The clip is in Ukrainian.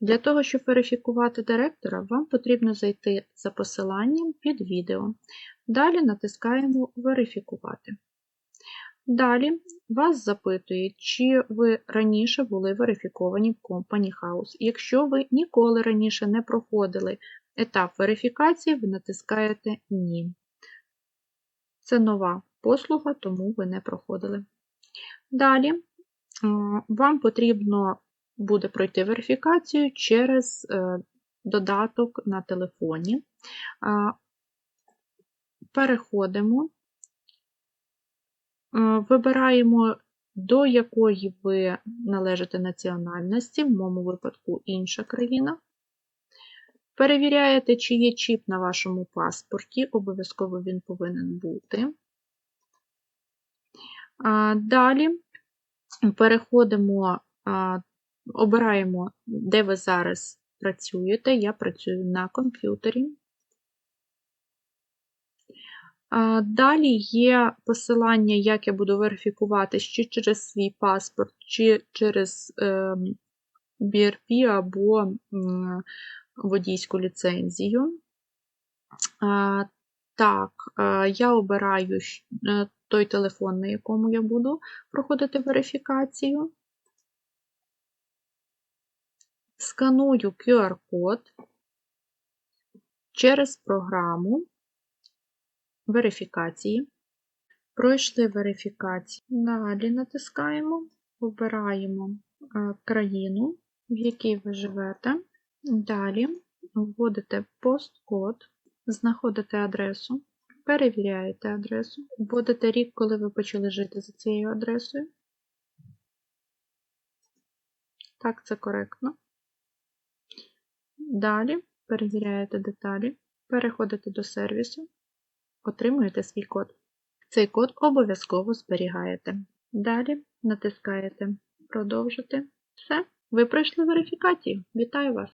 Для того, щоб верифікувати директора, вам потрібно зайти за посиланням під відео. Далі натискаємо Верифікувати. Далі вас запитують, чи ви раніше були верифіковані в Company House. Якщо ви ніколи раніше не проходили етап верифікації, ви натискаєте Ні. Це нова послуга, тому ви не проходили. Далі вам потрібно буде пройти верифікацію через е, додаток на телефоні. Переходимо, Е, вибираємо, до якої ви належите національності, в моєму випадку інша країна. Перевіряєте, чи є чіп на вашому паспорті, обов'язково він повинен бути. Далі переходимо, обираємо, де ви зараз працюєте. Я працюю на комп'ютері. Далі є посилання, як я буду верифікувати, чи через свій паспорт, чи через е, BRP або водійську ліцензію. Так, е, я обираю е, той телефон, на якому я буду проходити верифікацію. Сканую QR-код через програму верифікації. Пройшли верифікацію. Далі натискаємо, обираємо е, країну, в якій ви живете. Далі вводите посткод, знаходите адресу, перевіряєте адресу, вводите рік, коли ви почали жити за цією адресою. Так, це коректно. Далі перевіряєте деталі, переходите до сервісу, отримуєте свій код. Цей код обов'язково зберігаєте. Далі натискаєте Продовжити. Все, ви пройшли верифікацію. Вітаю вас!